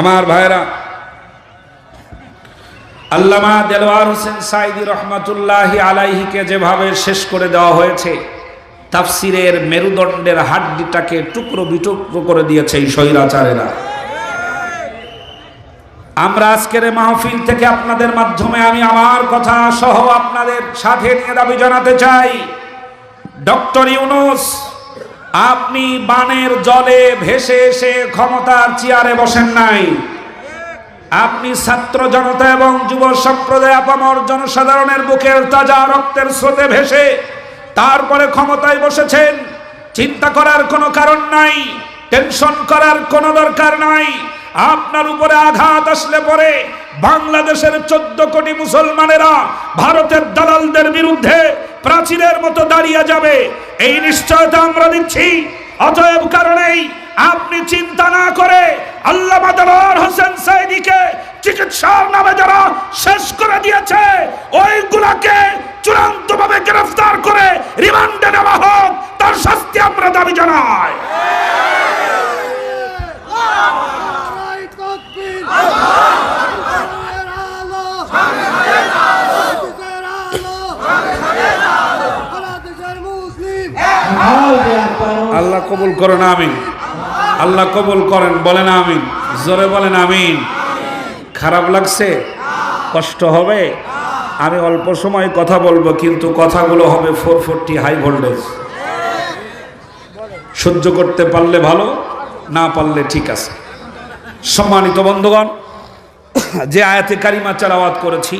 আমার ভাইরা আল্লামা দেলোয়ার হোসেন সাইদি রহমাতুল্লাহ আলাইহিকে যেভাবে শেষ করে দেওয়া হয়েছে, তাফসিরের মেরুদণ্ডের হাড্ডিটাকে টুকরো বিটুকরো করে দিয়েছে এই স্বৈরাচারেরা। আমরা আজকের মাহফিল থেকে আপনাদের মাধ্যমে আমি আমার কথা সহ আপনাদের সাথে নিয়ে দাবি জানাতে চাই, ডক্টর ইউনুস আপনি বানের জলে ভেসে এসে ক্ষমতার চেয়ারে বসেন নাই। আপনি ছাত্র জনতা এবং যুব সম্প্রদায় আপামর জনসাধারণের বুকের তাজা রক্তের স্রোতে ভেসে তারপরে ক্ষমতায় বসেছেন। চিন্তা করার কোনো কারণ নাই, টেনশন করার কোনো দরকার নাই। আপনার উপরে আঘাত আসলে পরে বাংলাদেশের চোদ্দ কোটি মুসলমানেরা ভারতের দালালদের বিরুদ্ধে প্রাচীরের মতো দাঁড়িয়ে যাবে। এই নিশ্চয়তা আমরা দিচ্ছি। অতএব কারণেই আপনি চিন্তা না করে আল্লাহ মাদার হোসেন সাইদিকে চিকিৎসার নামে যারা শেষ করে দিয়েছে, ওইগুলাকে চূড়ান্ত ভাবে গ্রেফতার করে রিমান্ডে নেওয়া হোক, তার শাস্তি আমরা দাবি জানাই। নারাই তাকবীর সংগ্রামের আলো সংগ্রামের আলো সারা দেশের মুসলিম আল্লাহ কবুল করেন, আমিন। আল্লাহ কবুল করেন, বলেন আমিন। জোরে বলেন আমিন। খারাপ লাগছে? কষ্ট হবে? আমি অল্প সময় কথা বলব, কিন্তু কথাগুলো হবে ফোর ফোরটি হাই ভোল্টেজ। সহ্য করতে পারলে ভালো, না পারলে ঠিক আছে। সম্মানিত বন্ধুগণ, যে আয়াতে কারিমা চালাওয়াত করেছি,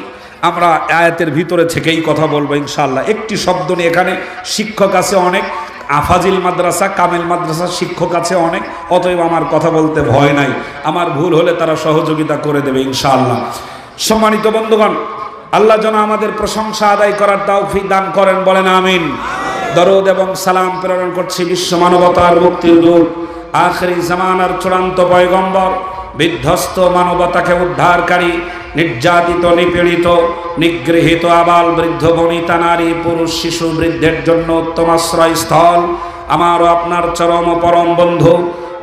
আমরা আয়াতের ভিতরে থেকেই কথা বলব ইনশাল্লাহ একটি শব্দ নিয়ে এখানে শিক্ষক আছে অনেক। আফাজিল মাদ্রাসা, কামেল মাদ্রাসা শিক্ষক আছে অনেক, অতএব আমার কথা বলতে ভয় নাই। আমার ভুল হলে তারা সহযোগিতা করে দেবে ইনশাআল্লাহ। সম্মানিত বন্ধুগণ, আল্লাহ যেন আমাদের প্রশংসা আদায় করার তৌফিক দান করেন, বলেন আমিন। দরদ এবং সালাম প্রেরণ করছি বিশ্ব মানবতার মুক্তির দূত, আখরি জামানার চূড়ান্ত পয়গম্বর, বিধ্বস্ত মানবতাকে উদ্ধারকারী নির্যাতিত, নিপীড়িত, নিগৃহীত আবাল বৃদ্ধ বনিতা নারী, পুরুষ, শিশু, বৃদ্ধের জন্য উত্তম আশ্রয়স্থল। আমার আপনার চরম পরম বন্ধু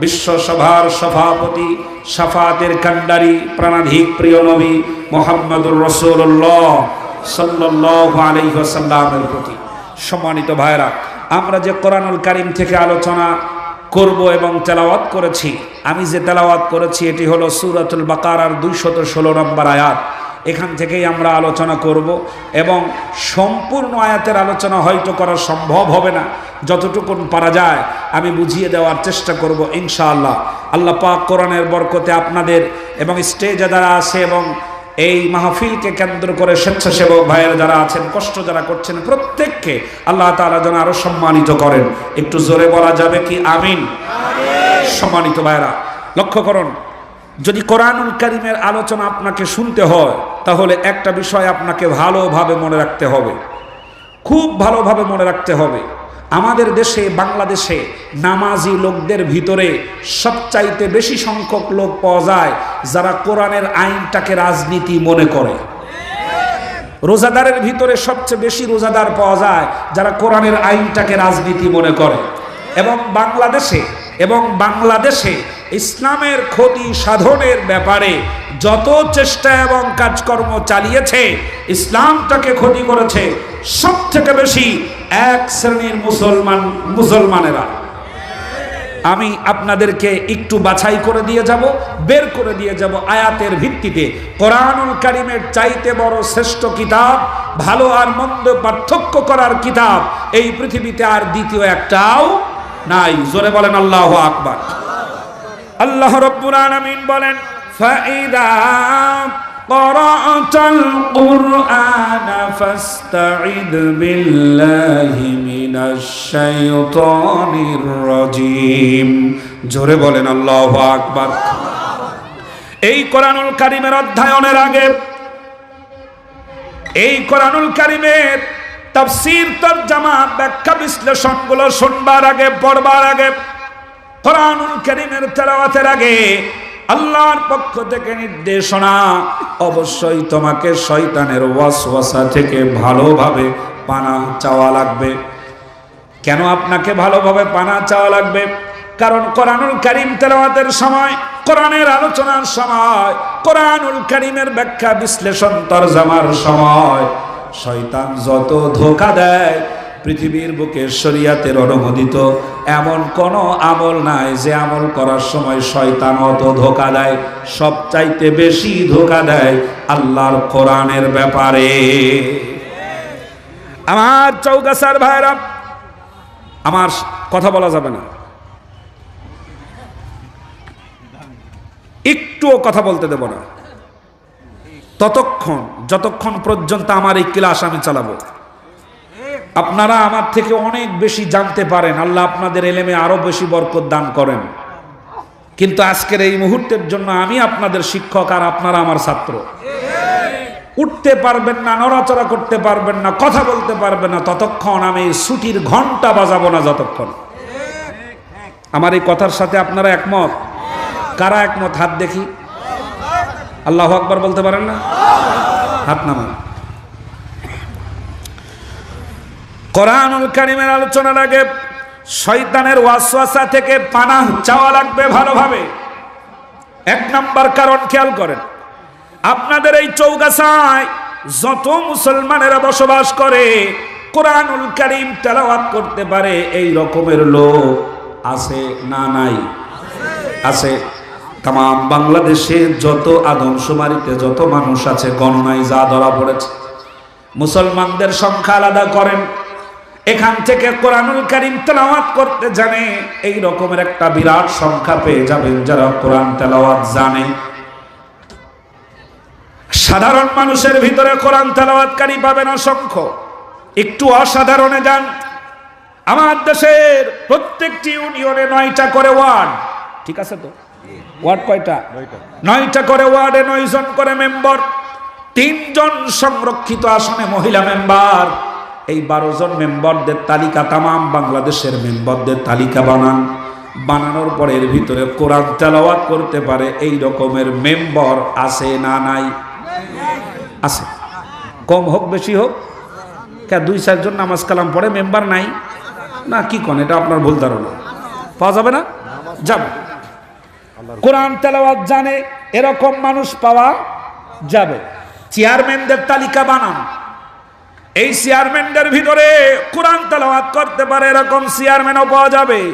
বিশ্বসভার সভাপতি, সাফাতের কান্ডারি প্রাণাধিক প্রিয় নবী মোহাম্মদুর রসুল্লাহ সাল্লাহ আলহিহাসাল্লামের প্রতি। সম্মানিত ভাইরা আমরা যে কোরআনুল কারিম থেকে আলোচনা করব এবং তেলাওয়াত করেছি। আমি যে তেলাওয়াত করেছি, এটি হলো সুরাতুল বাকারার দুইশত ষোলো নম্বর আয়াত। এখান থেকেই আমরা আলোচনা করব এবং সম্পূর্ণ আয়াতের আলোচনা হয়তো করা সম্ভব হবে না। যতটুকুন পারা যায়, আমি বুঝিয়ে দেওয়ার চেষ্টা করব ইনশাআল্লাহ। আল্লাহ পাক কোরআনের বরকতে আপনাদের এবং স্টেজে যারা আছে এবং এই মাহফিলকে কেন্দ্র করে স্বেচ্ছাসেবক ভাইয়েরা যারা আছেন, কষ্ট যারা করছেন, প্রত্যেককে আল্লাহ তালা যেন আরও সম্মানিত করেন। একটু জোরে বলা যাবে কি? আমিন। সম্মানিত ভাইয়েরা, লক্ষ্য করুন, যদি কোরআনুল করিমের আলোচনা আপনাকে শুনতে হয়, তাহলে একটা বিষয় আপনাকে ভালোভাবে মনে রাখতে হবে। খুব ভালোভাবে মনে রাখতে হবে। আমাদের দেশে, বাংলাদেশে নামাজি লোকদের ভিতরে সবচাইতে বেশি সংখ্যক লোক পাওয়া যায় যারা কোরআনের আইনটাকে রাজনীতি মনে করে। রোজাদারের ভিতরে সবচেয়ে বেশি রোজাদার পাওয়া যায় যারা কোরআনের আইনটাকে রাজনীতি মনে করে। এবং বাংলাদেশে এবং বাংলাদেশে ইসলামের ক্ষতি সাধনের ব্যাপারে যত চেষ্টা এবং কাজকর্ম চালিয়েছে, ইসলামটাকে ক্ষতি করেছে সব থেকে বেশি এক শ্রেণির মুসলমান, মুসলমানেরা। আমি আপনাদেরকে একটু বাছাই করে দিয়ে যাব, বের করে দিয়ে যাব আয়াতের ভিত্তিতে। কোরআনুল কারিমের চাইতে বড় শ্রেষ্ঠ কিতাব, ভালো আর মন্দ পার্থক্য করার কিতাব এই পৃথিবীতে আর দ্বিতীয় একটাও নাই। জোরে বলেন, আল্লাহ আকবার। আল্লাহ রব্বুল আলামিন বলেন ফাইদা قرأت القرآن فاستعذ بالله من الشيطان الرجيم জোরে বলেন আল্লাহ আকবার এই কোরআনুল কারিমের অধ্যয়নের আগে এই কোরআনুল কারিমের তাফসীর তরজামা ব্যাখ্যা বিশ্লেষণগুলো শুনবার আগে পড়বার আগে কোরআনুল কারিমের তেলাওয়াতের আগে আল্লাহর পক্ষ থেকে নির্দেশনা, অবশ্যই তোমাকে শয়তানের ওয়াসওয়াসা থেকে ভালোভাবে পানা চাওয়া লাগবে। কেন আপনাকে ভালোভাবে পানা চাওয়া লাগবে? কারণ কোরআনুল কারিম তেলাওয়াতের সময়, কোরআনের আলোচনার সময়, কোরআনুল কারিমের ব্যাখ্যা বিশ্লেষণ, তরজামার সময়, শয়তান যত ধোকা দেয় পৃথিবীর বুকে শরিয়াতের অনুমোদিত এমন কোনো আমল নাই যে আমল করার সময় শয়তান অত ধোকা দেয় সব চাইতে বেশি ধোকা দেয় আল্লাহর কোরআনের ব্যাপারে। আমার চৌগাছার ভাইরা, আমার কথা বলা যাবে না। একটুও কথা বলতে দেব না। ততক্ষণ, যতক্ষণ পর্যন্ত আমার এই ক্লাস আমি চালাবো। আপনারা আমার থেকে অনেক বেশি জানতে পারেন। আল্লাহ আপনাদের এলেমে আরও বেশি বরকত দান করেন। কিন্তু আজকের এই মুহূর্তের জন্য আমি আপনাদের শিক্ষক আর আপনারা আমার ছাত্র। উঠতে পারবেন না, নড়াচড়া করতে পারবেন না, কথা বলতে পারবেন না, ততক্ষণ আমি ছুটির ঘণ্টা বাজাবো না যতক্ষণ। আমার এই কথার সাথে আপনারা একমত? কারা একমত? হাত দেখি। আল্লাহ আকবার বলতে পারেন না? হাত নামান। কোরআনুল কারিমের আলোচনার আগে শয়তানের ওয়াসওয়াসা থেকে পানাহ চাওয়া লাগবে ভালোভাবে। এক নাম্বার কারণ খেয়াল করেন, আপনাদের এই চৌগাছায় যত মুসলমানেরা বসবাস করে, কোরআনুল কারিম তেলাওয়াত করতে পারে এই রকমের লোক আছে না নাই? আছে। তাম বাংলাদেশে যত আদমশুমারিতে যত মানুষ আছে গণনায় যা ধরা পড়েছে। মুসলমানদের সংখ্যা আলাদা করেন এখান থেকে কোরআনুল কারিম তেলাওয়াত করতে জানে এই রকমের একটা বিরাট সংখ্যা পেয়ে যাবেন যারা কোরআন তেলাওয়াত জানে। সাধারণ মানুষের ভিতরে কোরআন তেলাওয়াতকারী পাবেন অসংখ্য। একটু অসাধারণে যান। আমার দেশের প্রত্যেকটি ইউনিয়নে নয়টা করে ওয়ার্ড ঠিক আছে তো? ওয়ার্ড কয়টা? নয়টা। করে ওয়ার্ডে নয় জন করে মেম্বার তিনজন সংরক্ষিত আসনে মহিলা মেম্বার। এই বারো জন মেম্বারদের তালিকা তামাম বাংলাদেশের মেম্বারদের তালিকা বানান। বানানোর পরে এর ভিতরে কোরআন তেলাওয়াত করতে পারে, এই রকমের মেম্বার আছে না নাই? আছে। কম হোক, বেশি হোক। কে, দুই চারজন নামাজ কালাম পড়ে, মেম্বার নাই? না, কি কোন, এটা আপনার ভুল ধারণা। পাওয়া যাবে না? যাবে। কোরআন তেলাওয়াত জানে, এরকম মানুষ পাওয়া যাবে। চেয়ারম্যানদের তালিকা বানান। এই চেয়ারম্যানদের ভিতরে কোরআন তালাওয়াত করতে পারে, এরকম চেয়ারম্যানও পাওয়া যাবে।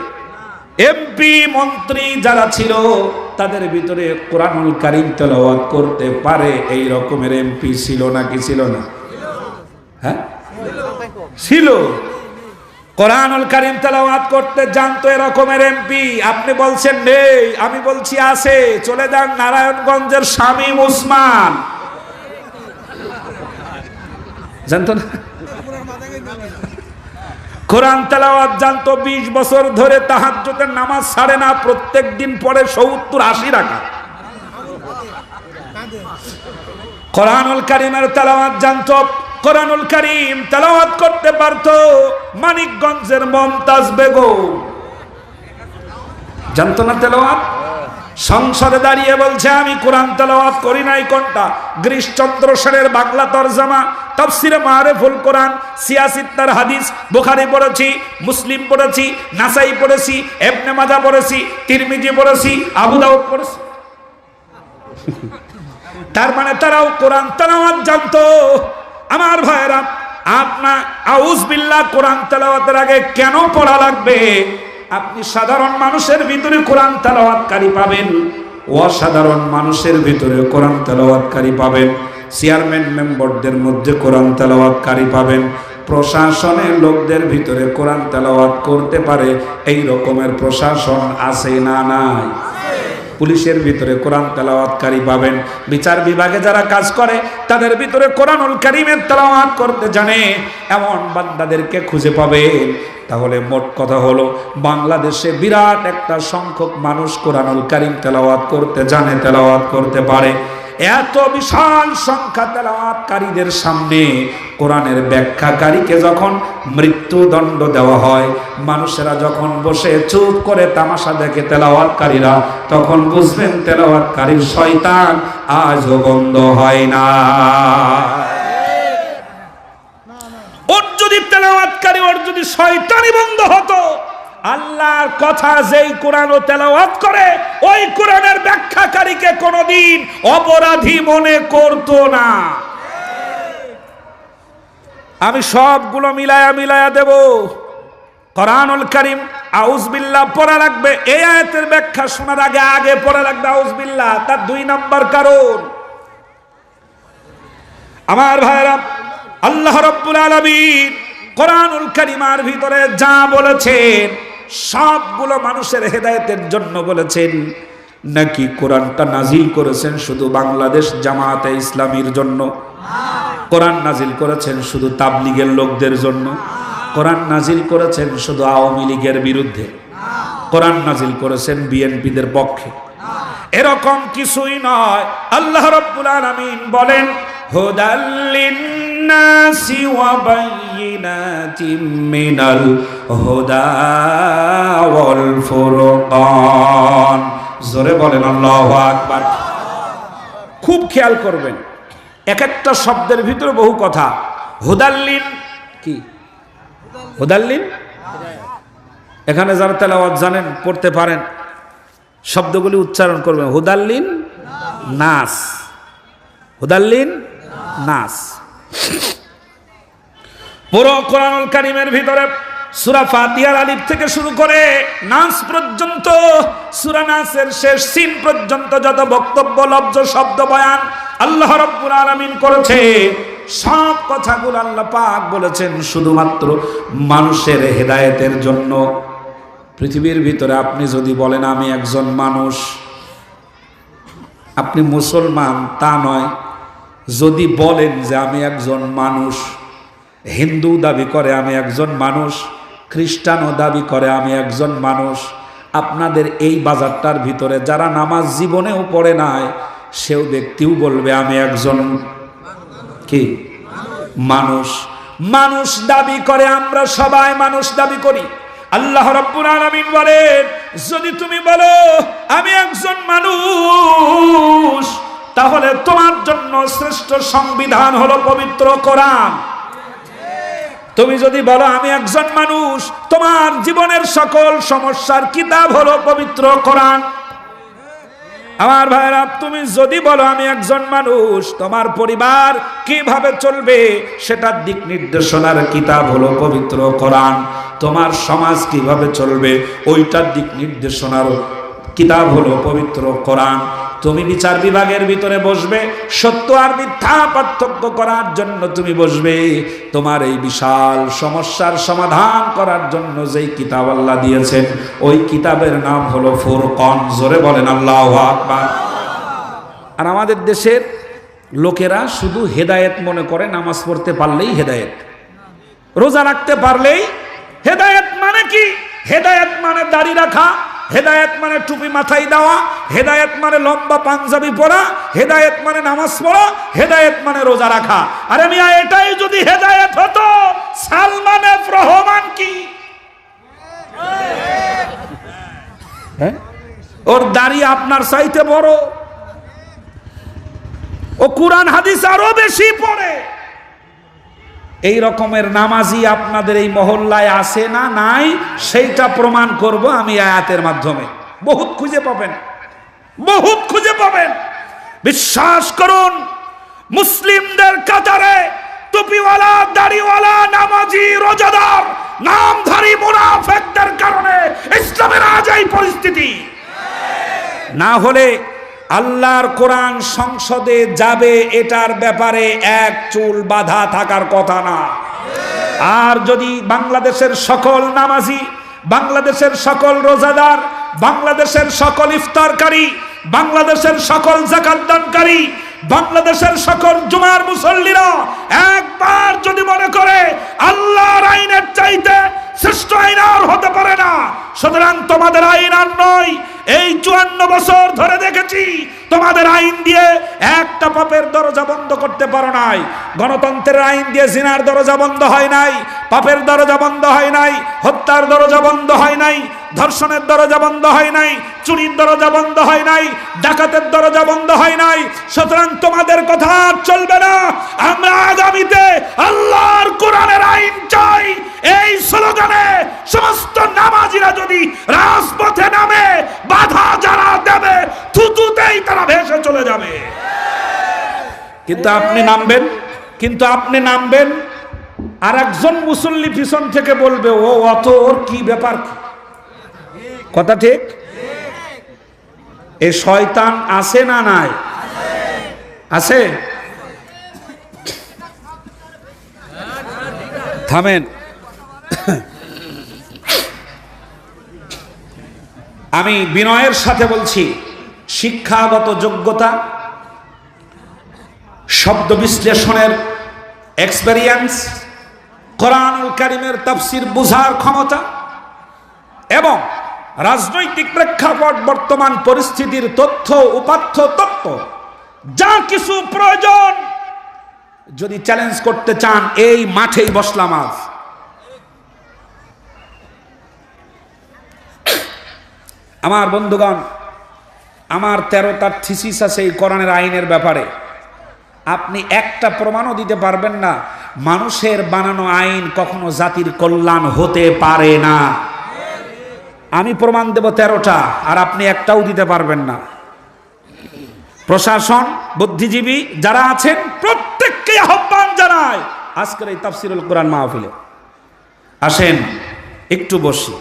এমপি, মন্ত্রী যারা ছিল, তাদের ভিতরে কোরআনুল কারিম তেলাওয়াত করতে পারে, এই রকমের এমপি ছিল নাকি ছিল না? হ্যাঁ? ছিল। কোরআনুল কারিম তেলাওয়াত করতে জানতো এরকমের এমপি। আপনি বলছেন, নেই। আমি বলছি, আছে। চলে যান নারায়ণগঞ্জের শামীম উসমান জানতো না? কোরআন তেলাওয়াত জানতো, বিশ বছর ধরে তাহার তাহাজ্জুদের নামাজ ছাড়ে না, প্রত্যেক দিন পরে সত্তর আশি রাখা কোরআনুল কারিমের তেলাওয়াত জানতো, কোরআনুল কারিম তেলাওয়াত করতে পারতো, মানিকগঞ্জের মমতাজ বেগম। জানতো না তেলাওয়াত? সংসদে দাঁড়িয়ে বলছে, আমি কোরআন তেলাওয়াত করি নাই, কোনটা? গিরিশচন্দ্র সেনের বাংলা তরজামা, তফসিরে মারেফুল কোরআন সিয়াসিত্তার হাদিস, বুখারি পড়েছি, মুসলিম পড়েছি, নাসাই পড়েছি এবনে মাজা পড়েছি, তিরমিজি পড়েছি, আবু দাউদ পড়েছি। তার মানে তারাও কোরআন তেলাওয়াত জানতো। আমার ভাইরা আপনা আউজ বিল্লাহ কোরআন তেলাওয়াতের আগে কেন পড়া লাগবে? আপনি সাধারণ মানুষের ভিতরে কোরআন তেলাওয়াতকারী পাবেন, অসাধারণ মানুষের ভিতরে কোরআন তেলাওয়াতকারী পাবেন, চেয়ারম্যান মেম্বারদের মধ্যে কোরআন তেলাওয়াতকারী পাবেন, প্রশাসনের লোকদের ভিতরে কোরআন তেলাওয়াত করতে পারে, এই রকমের প্রশাসন আছে না নাই? পুলিশের ভিতরে কোরআন তেলাওয়াতকারী পাবেন। বিচার বিভাগে যারা কাজ করে, তাদের ভিতরে কোরআনুল কারিমের তেলাওয়াত করতে জানে। এমন বান্দাদেরকে খুঁজে পাবেন। তাহলে মোট কথা হলো, বাংলাদেশে বিরাট একটা সংখ্যক মানুষ কোরআনুল কারিম তেলাওয়াত করতে জানে, তেলাওয়াত করতে পারে। এত বিশাল সংখ্যা তেলাওয়াতকারীদের সামনে কোরআনের ব্যাখ্যাকারীকে যখন মৃত্যুদণ্ড দেওয়া হয়, মানুষেরা যখন বসে চুপ করে তামাশা দেখে তেলাওয়াতকারীরা, তখন বুঝবেন তেলাওয়াতকারীর শয়তান আজও বন্ধ হয় না। ওর যদি তেলাওয়াতকারী, ওর যদি শয়তানি বন্ধ হতো আল্লাহর কথা যেই কোরআন তেলাওয়াত করে, ওই কোরআনের ব্যাখ্যাকারীকে কোনোদিন অপরাধী মনে করতো না। আমি সবগুলো মিলায়া মিলায়া দেব। কোরআনুল করিম আউজবিল্লাহ পড়া লাগবে। এই আয়াতের ব্যাখ্যা শোনার আগে আগে পড়া লাগবে আউজবিল্লাহ তার দুই নাম্বার কারণ। আমার ভাইরা আল্লাহ রব্বুল আলামিন কোরআনুল কারিমার ভিতরে যা বলেছেন সবগুলো মানুষের হেদায়েতের জন্য বলেছেন, নাকি কোরআনটা নাজিল করেছেন শুধু বাংলাদেশ জামাতে ইসলামীর জন্য? কোরআন নাজিল করেছেন শুধু তাবলিগের লোকদের জন্য? কোরআন নাজিল করেছেন শুধু আওয়ামী লীগের বিরুদ্ধে? কোরআন নাজিল করেছেন বিএনপিদের পক্ষে? এরকম কিছুই নয়। আল্লাহ রাব্বুল আলামিন বলেন হুদাল্লিন-নাসি বায়িনাতিম মিনাল হুদা ওয়াল ফুরকান জোরে বলেন, আল্লাহু আকবার। খুব খেয়াল করবেন, এক একটা শব্দের ভিতরে বহু কথা। হুদাল্লিন কি? হুদাল্লিন এখানে যারা তেলাওয়াত জানেন, পড়তে পারেন। শব্দগুলি উচ্চারণ করবেন। হুদাল্লিন নাস। হুদাল্লিন নাস। পুরো কোরআনুল কারিমের ভিতরে সুরা ফাতিহার আলিফ থেকে শুরু করে নাস পর্যন্ত, সুরা নাসের শেষ সিন পর্যন্ত যত বক্তব্য লব্জ শব্দ, বয়ান আল্লাহ রব্বুল আলামিন করেছে, সব কথাগুলো আল্লাহ পাক বলেছেন শুধুমাত্র মানুষের হেদায়েতের জন্য। পৃথিবীর ভিতরে আপনি যদি বলেন আমি একজন মানুষ, আপনি মুসলমান, তা নয় যদি বলেন যে আমি একজন মানুষ, হিন্দু দাবি করে আমি একজন মানুষ, খ্রিস্টানও দাবি করে আমি একজন মানুষ, আপনাদের এই বাজারটার ভিতরে যারা নামাজ জীবনেও পড়ে নাই, সেও ব্যক্তিও বলবে আমি একজন কি? মানুষ। মানুষ দাবি করে, আমরা সবাই মানুষ দাবি করি। আল্লাহ রব্বুল আলামিন বলেন, যদি তুমি বলো, আমি একজন মানুষ তাহলে তোমার জন্য শ্রেষ্ঠ সংবিধান হলো পবিত্র কোরআন। তুমি যদি বলো, আমি একজন মানুষ, তোমার জীবনের সকল সমস্যার কিতাব হলো পবিত্র কোরআন। আমার ভাইরা তুমি যদি বলো, আমি একজন মানুষ, তোমার পরিবার কীভাবে চলবে? সেটার দিক নির্দেশনার কিতাব হলো পবিত্র কোরআন। তোমার সমাজ কীভাবে চলবে? ওইটার দিক নির্দেশনার কিতাব হলো পবিত্র কোরআন। তুমি বিচার বিভাগের ভিতরে বসবে, সত্য আর মিথ্যা পার্থক্য করার জন্য তুমি বসবে। তোমার এই বিশাল সমস্যার সমাধান করার জন্য যেই কিতাব আল্লাহ দিয়েছেন, ওই কিতাবের নাম হলো ফুরকন। জোরে বলেন, আল্লাহ আর আমাদের দেশের লোকেরা শুধু হেদায়েত মনে করে, নামাজ পড়তে পারলেই হেদায়েত। রোজা রাখতে পারলেই হেদায়েত মানে কি? হেদায়েত মানে দাড়ি রাখা হেদায়েত মানে টুপি মাথায় দেওয়া, হেদায়েত মানে লম্বা পাঞ্জাবি পরা, হেদায়েত মানে নামাজ পড়া, হেদায়েত মানে রোজা রাখা। আরে মিয়া, এটাই যদি হেদায়েত হতো সালমান রহমান কি? হ্যাঁ? ওর দাড়ি আপনার চাইতে বড়। ও কোরআন হাদিস আরও বেশি পড়ে। এই রকমের নামাজি আপনাদের এই মহল্লায় আসে না নাই, সেইটা প্রমাণ করব আমি আয়াতের মাধ্যমে। বহুত খুঁজে পাবেন। বহুত খুঁজে পাবেন। বিশ্বাস করুন, মুসলিমদের কাতারে টুপিওয়ালা, দাড়িওয়ালা, নামাজি, রোজাদার, নামধারী মুনাফেকদের কারণে ইসলামের আজ এই পরিস্থিতি। না হলে আল্লাহর কোরআন সংসদে যাবে এটার ব্যাপারে এক চুল বাধা থাকার কথা না। আর যদি বাংলাদেশের সকল নামাজি, বাংলাদেশের সকল রোজাদার, বাংলাদেশের সকল ইফতারকারী, বাংলাদেশের সকল জাকাতদানকারী বাংলাদেশের সকল জুমার মুসল্লিরা একবার যদি মনে করে আল্লাহর আইনের চাইতে শ্রেষ্ঠ আইন আর হতে পারে না, সুতরাং তোমাদের আইন আর নয় এই চুয়ান্ন বছর ধরে দেখেছি, তোমাদের আইন দিয়ে একটা পাপের দরজা বন্ধ করতে পারো নাই। গণতন্ত্রের আইন দিয়ে জিনার দরজা বন্ধ হয় নাই, পাপের দরজা বন্ধ হয় নাই, হত্যার দরজা বন্ধ হয় নাই ধর্ষণের দরজা বন্ধ হয় নাই, চুরির দরজা বন্ধ হয় নাই, ডাকাতের দরজা বন্ধ হয় নাই। সুতরাং তোমাদের কথা চলবে না। আমরা আগামীতে আল্লাহর কোরআনের আইন চাই। এই স্লোগানে সমস্ত নামাজিরা যদি রাজপথে নামে, বাধা যারা দেবে, থুতুতেই তারা ভেসে চলে যাবে। কিন্তু আপনি নামবেন, কিন্তু আপনি নামবেন আর একজন মুসল্লি পিছন থেকে বলবে, ও, অত ওর কি ব্যাপার? কথা ঠিক? এ শয়তান আছে না নাই? আছে? থামেন। আমি বিনয়ের সাথে বলছি, শিক্ষাগত যোগ্যতা, শব্দ বিশ্লেষণের এক্সপেরিয়েন্স কোরআনুল কারিমের তাফসির বুঝার ক্ষমতা, এবং রাজনৈতিক প্রেক্ষাপট, বর্তমান পরিস্থিতির তথ্য উপাত্য তত্ত্ব, যা কিছু প্রয়োজন। যদি চ্যালেঞ্জ করতে চান, এই মাঠেই বসলাম আজ। আমার বন্ধুগণ, আমার তেরোটার থিসিস আছে এই কোরআনের আইনের ব্যাপারে। আপনি একটা প্রমাণও দিতে পারবেন না, মানুষের বানানো আইন কখনো জাতির কল্যাণ হতে পারে না। আমি প্রমাণ দেব তেরোটা, আর আপনি একটাও দিতে পারবেন না। প্রশাসন, বুদ্ধিজীবী যারা আছেন, প্রত্যেককে আহ্বান জানায় আজকের এই তাফসিরুল কোরআন মাহফিলে। আসেন, একটু বসি।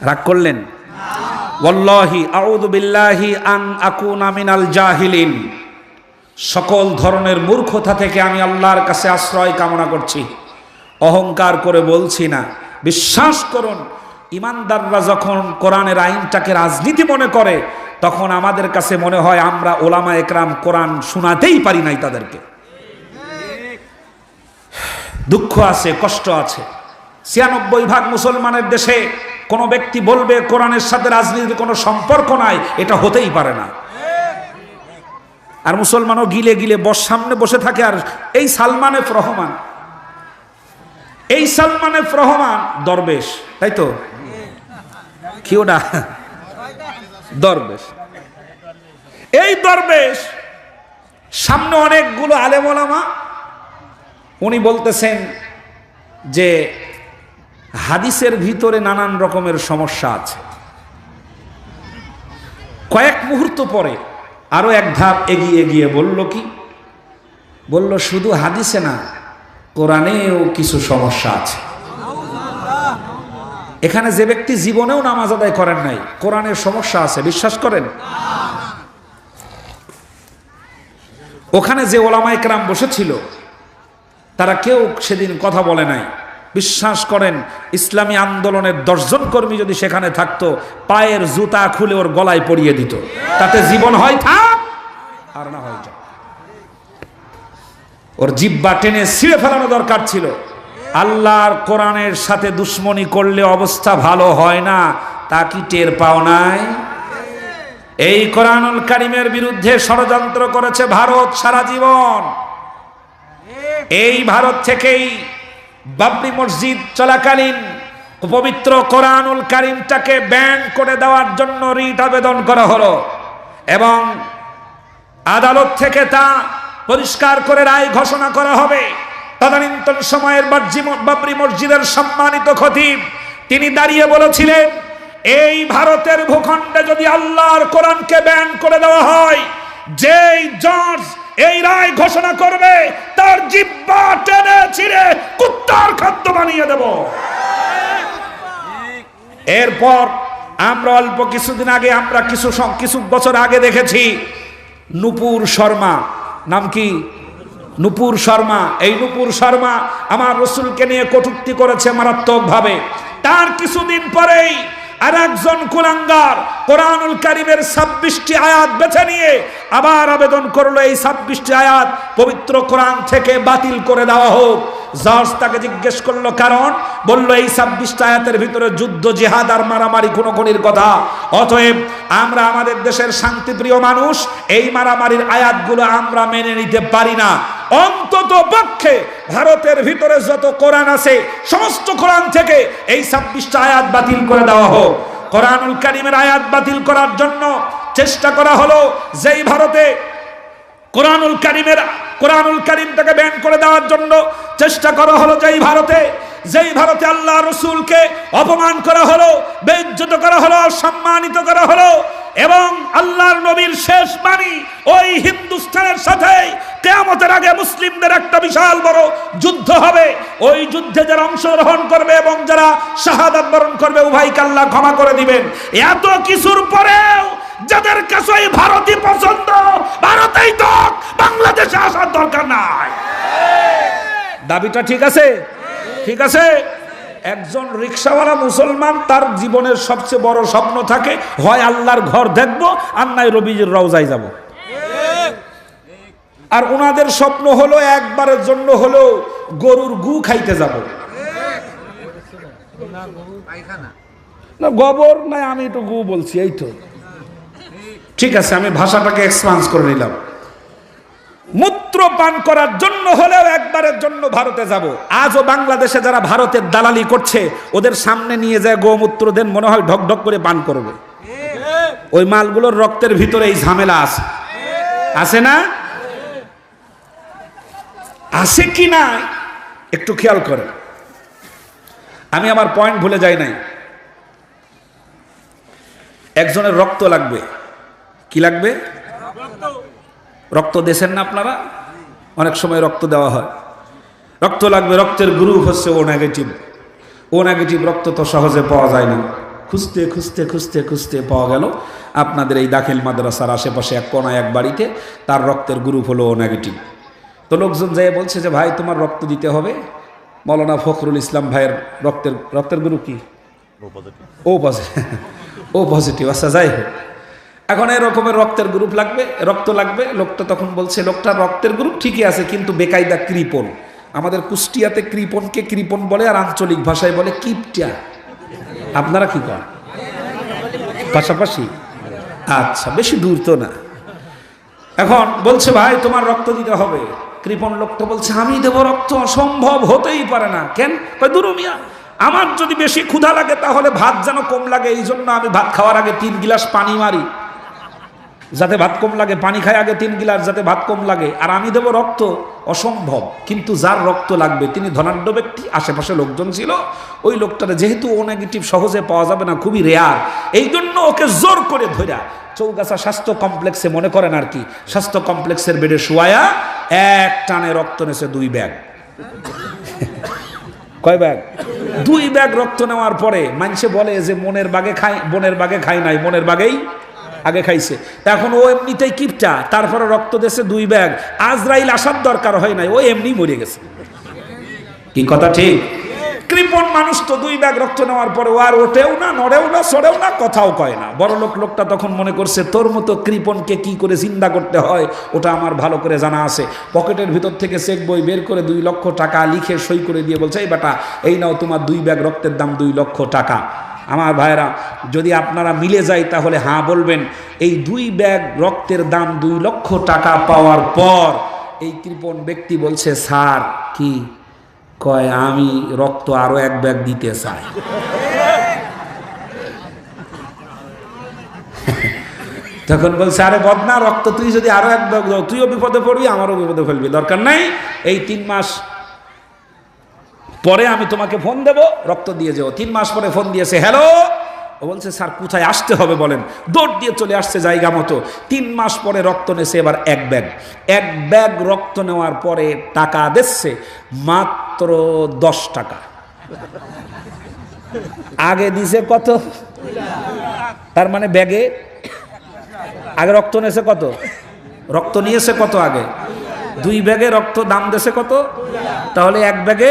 রাগ করলেন? আন আকুনা মিনাল জাহিলিন। সকল ধরনের মূর্খতা থেকে আমি আল্লাহর কাছে আশ্রয় কামনা করছি। অহংকার করে বলছি না। বিশ্বাস করুন, ইমানদাররা যখন কোরআনের আইনটাকে রাজনীতি মনে করে, তখন আমাদের কাছে মনে হয় আমরা ওলামা একরাম কোরআন শোনাতেই পারি নাই তাদেরকে। দুঃখ আছে, কষ্ট আছে। ছিয়ানব্বই ভাগ মুসলমানের দেশে কোনো ব্যক্তি বলবে কোরআনের সাথে রাজনীতির কোনো সম্পর্ক নাই, এটা হতেই পারে না। আর মুসলমানও গিলে গিলে বস সামনে বসে থাকে আর, এই সালমান এফ রহমান এই সালমান রহমান দরবেশ, তাই তো? কি ওটা? দরবেশ। এই দরবেশ, সামনে অনেকগুলো আলেমলামা উনি বলতেছেন যে হাদিসের ভিতরে নানান রকমের সমস্যা আছে। কয়েক মুহূর্ত পরে আরও এক ধাপ এগিয়ে গিয়ে বলল কি? বলল, শুধু হাদিসে না কোরআনেও কিছু সমস্যা আছে। এখানে যে ব্যক্তি জীবনেও নামাজ আদায় করেন নাই, কোরআনের সমস্যা আছে, বিশ্বাস করেন? ওখানে যে ওলামাই কেরাম বসেছিল, তারা কেউ সেদিন কথা বলে নাই। বিশ্বাস করেন, ইসলামী আন্দোলনের দশজন কর্মী যদি সেখানে থাকতো, পায়ের জুতা খুলে ওর গলায় পরিয়ে দিত। তাতে জীবন হয় থাক, আর না হয়। ওর জিব্বা টেনে ছিঁড়ে ফেলানো দরকার ছিল। আল্লাহর কোরআনের সাথে দুশ্মনী করলে অবস্থা ভালো হয় না, তা কি টের পাও নাই? এই কোরআনুল কারিমের বিরুদ্ধে ষড়যন্ত্র করেছে ভারত সারা জীবন। এই ভারত থেকেই বাবরি মসজিদ চলাকালীন পবিত্র কোরআনুল কারিমটাকে ব্যান করে দেওয়ার জন্য রিট আবেদন করা হলো এবং আদালত থেকে তা পরিষ্কার করে রায় ঘোষণা করা হবে। তদানীন্তন সময়ের বাবরি মসজিদের সম্মানিত খতিব, তিনি দাঁড়িয়ে বলেছিলেন, এই ভারতের ভূখণ্ডে যদি আল্লাহর কোরআনকে ব্যান করে দেওয়া হয়, যেই জজ এই রায় ঘোষণা করবে, তার জিব্বা টেনে ছিঁড়ে কুত্তার খাদ্য বানিয়ে দেব। এরপর আমরা অল্প কিছুদিন আগে, আমরা কিছু কিছু বছর আগে দেখেছি, নুপুর শর্মা নাম কি? নুপুর শর্মা। এই নুপুর শর্মা আমার রসুলকে নিয়ে কটুক্তি করেছে মারাত্মকভাবে। তার কিছুদিন পরেই আর একজন কুলাঙ্গার কোরআনুল কারিমের ছাব্বিশটি আয়াত বেছে নিয়ে আবার আবেদন করল, এই ছাব্বিশটি আয়াত পবিত্র কোরআন থেকে বাতিল করে দেওয়া হোক। জজ তাকে জিজ্ঞেস করল, কারণ? বলল, এই ছাব্বিশটা আয়াতের ভিতরে যুদ্ধ, জেহাদ আর মারামারি খুনোখুনির কথা। অতএব আমরা আমাদের দেশের শান্তিপ্রিয় মানুষ, এই মারামারির আয়াতগুলো আমরা মেনে নিতে পারি না। অন্তত পক্ষে ভারতের ভিতরে যত কোরআন আছে, সমস্ত কোরআন থেকে এই ছাব্বিশটা আয়াত বাতিল করে দেওয়া হোক। কোরআনুল কারিমের আয়াত বাতিল করার জন্য চেষ্টা করা হলো, যেই ভারতে কোরআনুল কারিমের কোরআনুল কারিমটাকে ব্যান করে দেওয়ার জন্য চেষ্টা করা হলো যেই ভারতে যেই ভারতে আল্লাহ রসুলকে অপমান করা হলো বেজ্জত করা হলো, সম্মানিত করা হলো এবং আল্লাহর নবীর শেষ বাণী ওই হিন্দুস্তানের সাথে কেয়ামতের আগে মুসলিমদের একটা বিশাল বড় যুদ্ধ হবে। ওই যুদ্ধে যারা অংশগ্রহণ করবে এবং যারা শাহাদাত বরণ করবে, উভয়কে আল্লাহ ক্ষমা করে দিবেন। এত কিছুর পরেও যাদের কাছে ভারতই পছন্দ, ভারতেই তো বাংলাদেশে আসার দরকার নাই। দাবিটা ঠিক আছে? ঠিক আছে? একজন রিক্সাওয়ালা মুসলমান, তার জীবনের সবচেয়ে বড় স্বপ্ন থাকে, হয় আল্লাহর ঘর দেখব, আর নাই রবিজির রওজায় যাব। আর ওনাদের স্বপ্ন হলো, একবারের জন্য হলো গরুর গু খাইতে যাব। না, গোবর নাই, আমি একটু গু বলছি, এই তো। ঠিক আছে, আমি ভাষাটাকে এক্সপান্স করে নিলাম। মূত্র পান করার জন্য হলেও একবারের জন্য ভারতে যাব। আজও বাংলাদেশে যারা ভারতের দালালি করছে, ওদের সামনে নিয়ে যায় গোমূত্র, দেন মনে হয় ঢক ঢক করে পান করবে। ওই মালগুলোর রক্তের ভিতরে এই ঝামেলা আছে। আছে না? আছে কি না? একটু খেয়াল করে আমি আমার পয়েন্ট ভুলে যাই নাই। একজনের রক্ত লাগবে। কি লাগবে? রক্ত দেশেন না আপনারা? অনেক সময় রক্ত দেওয়া হয়। রক্ত লাগবে রক্তের গ্রুপ হচ্ছে ও নেগেটিভ ও নেগেটিভ রক্ত তো সহজে পাওয়া যায় না। খুঁজতে খুঁজতে খুঁজতে খুঁজতে পাওয়া গেল। আপনাদের এই দাখিল মাদ্রাসার আশেপাশে এক কোনায় এক বাড়িতে তার রক্তের গ্রুপ হলো ও নেগেটিভ তো লোকজন যেয়ে বলছে যে ভাই তোমার রক্ত দিতে হবে। মৌলানা ফখরুল ইসলাম ভাইয়ের রক্তের রক্তের গ্রুপ কি? ও পজিটিভ ও পজিটিভ আচ্ছা যাই হোক। এখন এরকমের রক্তের গ্রুপ লাগবে, রক্ত লাগবে। লোকটা তখন বলছে, লোকটা, রক্তের গ্রুপ ঠিকই আছে, কিন্তু বেকায়দা কৃপণ। আমাদের কুষ্টিয়াতে কৃপণকে কৃপণ বলে আর আঞ্চলিক ভাষায় বলে কিপটা। আপনারা কি করেন পাশাপাশি? আচ্ছা বেশি দূর তো না। এখন বলছে, ভাই, তোমার রক্ত দিতে হবে। কৃপণ লোকটা বলছে, আমি দেবো রক্ত, অসম্ভব, হতেই পারে না। কেন? কয়, দূর মিয়া, আমার যদি বেশি ক্ষুধা লাগে, তাহলে ভাত যেন কম লাগে এই জন্য আমি ভাত খাওয়ার আগে তিন গিলাস পানি মারি। যাতে ভাত কম লাগে, পানি খায় আগে তিন গিলাস, যাতে ভাত কম লাগে। আর আমি দেবো রক্ত, অসম্ভব। কিন্তু যার রক্ত লাগবে, তিনি ধনাঢ্য ব্যক্তি, আশেপাশে লোকজন ছিল, ওই লোকটার যেহেতু ও নেগেটিভ সহজে পাওয়া যাবে না, খুবই রেয়ার এই জন্য ওকে জোর করে ধরা চৌগাছা স্বাস্থ্য কমপ্লেক্সে মনে করেন আর কি, স্বাস্থ্য কমপ্লেক্সের বেডে শুয়ায়া এক টানে রক্ত নেছে দুই ব্যাগ। কয় ব্যাগ? দুই ব্যাগ রক্ত নেওয়ার পরে মানুষে বলে যে, মনের বাগে খাই, বনের বাগে খাই নাই, মনের বাগেই আগে খাইছে। এখন ও এমনিতেই কিপটা, তারপরে রক্ত দেশে দুই ব্যাগ। আজরাইল আসার দরকার হয় নাই, ও এমনি মরে গেছে। কি কথা ঠিক? কৃপণ মানুষ তো দুই ব্যাগ রক্ত নেওয়ার পরে ও আর ওঠেও না, নড়েও না, সরেও না, কথাও কয় না। বড় লোক লোকটা তখন মনে করছে, তোর মতো কৃপণকে কি করে চিন্তা করতে হয়? ওটা আমার ভালো করে জানা আছে। পকেটের ভিতর থেকে চেক বই বের করে দুই লক্ষ টাকা লিখে সই করে দিয়ে বলছে, এই বেটা, এই নাও তোমার দুই ব্যাগ রক্তের দাম দুই লক্ষ টাকা। আমার ভাইরা যদি আপনারা মিলে যায় তাহলে হ্যাঁ বলবেন, এই দুই ব্যাগ রক্তের দাম দুই লক্ষ টাকা পাওয়ার পর এই কৃপণ ব্যক্তি বলছে, স্যার, কি? কয়, আমি রক্ত আরও এক ব্যাগ দিতে চাই। তখন বলছে, আরে বদনা, রক্ত তুই যদি আরও এক ব্যাগ তুইও বিপদে পড়বি, আমারও বিপদে ফেলবি। দরকার নাই, এই তিন মাস পরে আমি তোমাকে ফোন দেব, রক্ত দিয়ে যাও। তিন মাস পরে ফোন দিয়েছে হ্যালো ও বলছে, স্যার, কোথায় আসতে হবে বলেন? দৌড় দিয়ে চলে আসছে জায়গা মতো। তিন মাস পরে রক্ত নেছে এবার এক ব্যাগ। এক ব্যাগ রক্ত নেওয়ার পরে টাকা দিচ্ছে মাত্র দশ টাকা। আগে দিছে কত? তার মানে ব্যাগে? আগে রক্ত নেছে কত? রক্ত নিয়েছে কত আগে? দুই ব্যাগে রক্ত দাম দেছে কত? তাহলে এক ব্যাগে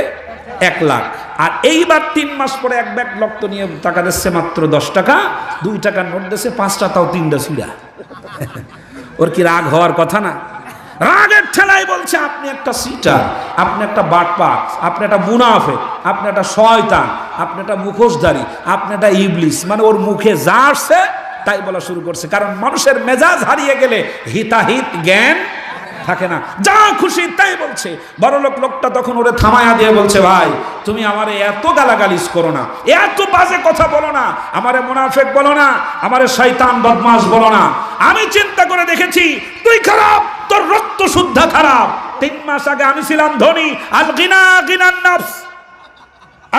এক লাখ। আর এইবার তিন মাস পরে এক ব্যাগ রক্ত নিয়ে টাকা দিচ্ছে মাত্র দশ টাকা, দুই টাকার নোট দিচ্ছে পাঁচটা তাও তিনটা সুইরা ওর কি রাগ হওয়ার কথা না? রাগের ঠেলায় বলছে, আপনি একটা সিটার, আপনি একটা বাটপাক, আপনি একটা মুনাফে আপনি একটা শয়তান, আপনি একটা মুখোশধারী, আপনি একটা ইবলিস। মানে ওর মুখে যা আসছে তাই বলা শুরু করছে। কারণ মানুষের মেজাজ হারিয়ে গেলে হিতাহিত জ্ঞান থাকে না। যা খুশি তাই বলছে। বড়লোক লোকটা তখন ওরে থামায়া দিয়ে বলছে, ভাই, তুমি আমারে এত গালাগালিস করো না, এত বাজে কথা বলো না, আমারে মুনাফেক বলো না, আমারে শয়তান বদমাস বলো না। আমি চিন্তা করে দেখেছি, তুই খারাপ, তোর রক্ত শুদ্ধ খারাপ। তিন মাস আগে আমি ছিলাম ধনী, আল গিনা গিনান নাফস।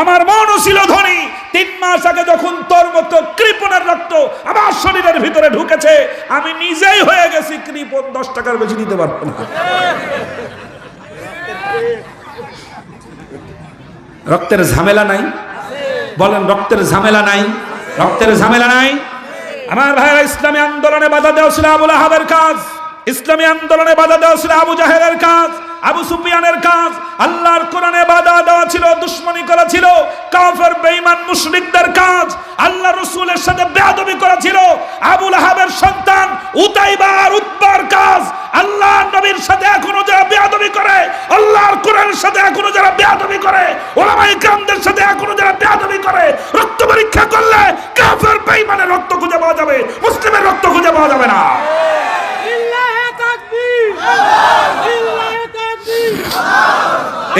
আমার মনও ছিল ধনী। তিন মাস আগে যখন তোর মতো কৃপণের রক্ত আমার শরীরের ভিতরে ঢুকেছে, আমি নিজেই হয়ে গেছি কৃপণ। দশ টাকার বেশি দিতে পারব না। রক্তের ঝামেলা নাই। বলেন, রক্তের ঝামেলা নাই। রক্তের ঝামেলা নাই। আমার ভাইরা ইসলামী আন্দোলনে বাধা দেওয়া ছিল আবুল আহাবের কাজ। ইসলামী আন্দোলনে বাধা দেওয়া ছিল আবু জাহেরের কাজ। আবু সুফিয়ানের কাজ আল্লাহর কোরআনে বাধা দেওয়া ছিল, দুশ্মনী করা ছিল, কাফের, বেঈমান, মুশরিকদের কাজ। আল্লাহ রসুলের সাথে বেয়াদবি করা ছিল। আবুল আহাবের সন্তান উতাইবার উৎবার কাজ। আল্লাহ নবীর সাথে এখনও যারা বেয়াদবি করে, আল্লাহর কোরআনের সাথে এখনও যারা বেয়াদবি করে ওলামাই কামদের সাথে এখনও যারা বেয়াদবি করে, রক্ত পরীক্ষা করলে কাফের, বেঈমানের রক্ত খুঁজে পাওয়া যাবে, মুসলিমের রক্ত খুঁজে পাওয়া যাবে না। লিল্লাহি তাকবীর তাকবীর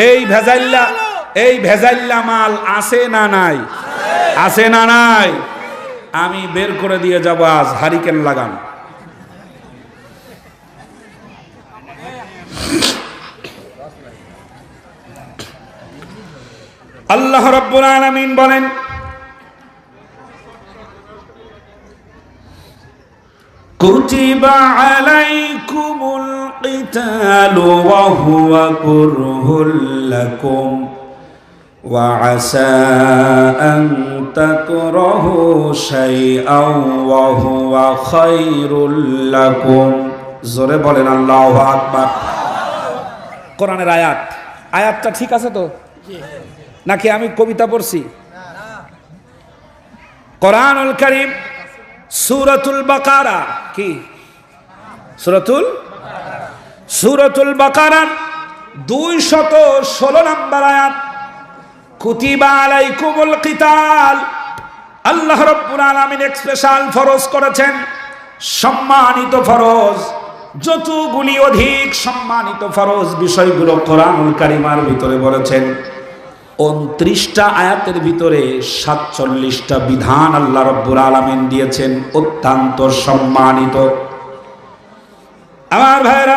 এই ভেজাল্লা এই ভেজাল্লা মাল আছে না নাই? আছে না নাই? আমি বের করে দিয়ে যাব আজ হারিকেন লাগান। আল্লাহ রব্বুল আলামিন বলেন, কুতিবা আলাই القتال وهو كره لكم وعسى أن تكرهوا شيئا وهو خير لكم জোরে বলেন আল্লাহ আকবার কোরআনের আয়াত আয়াতটা ঠিক আছে তো নাকি আমি কবিতা পড়ছি কোরআনুল করিম সুরতুল বাকারা কি সুরতুল সুরতুল বাকারান দুই শত ষোলো নম্বর আয়াত, কুতিবা আলাইকুমুল কিতাল। আল্লাহ রব্বুল আলামিন এক স্পেশাল ফরজ করেছেন, সম্মানিত ফরজ। যতগুলি অধিক সম্মানিত ফরজ বিষয়গুলো কোরআনুল কারিমার ভিতরে বলেছেন, উনত্রিশটা আয়াতের ভিতরে সাতচল্লিশটা বিধান আল্লাহ রব্বুর আলমিন দিয়েছেন, অত্যন্ত সম্মানিত। আমার ভাইরা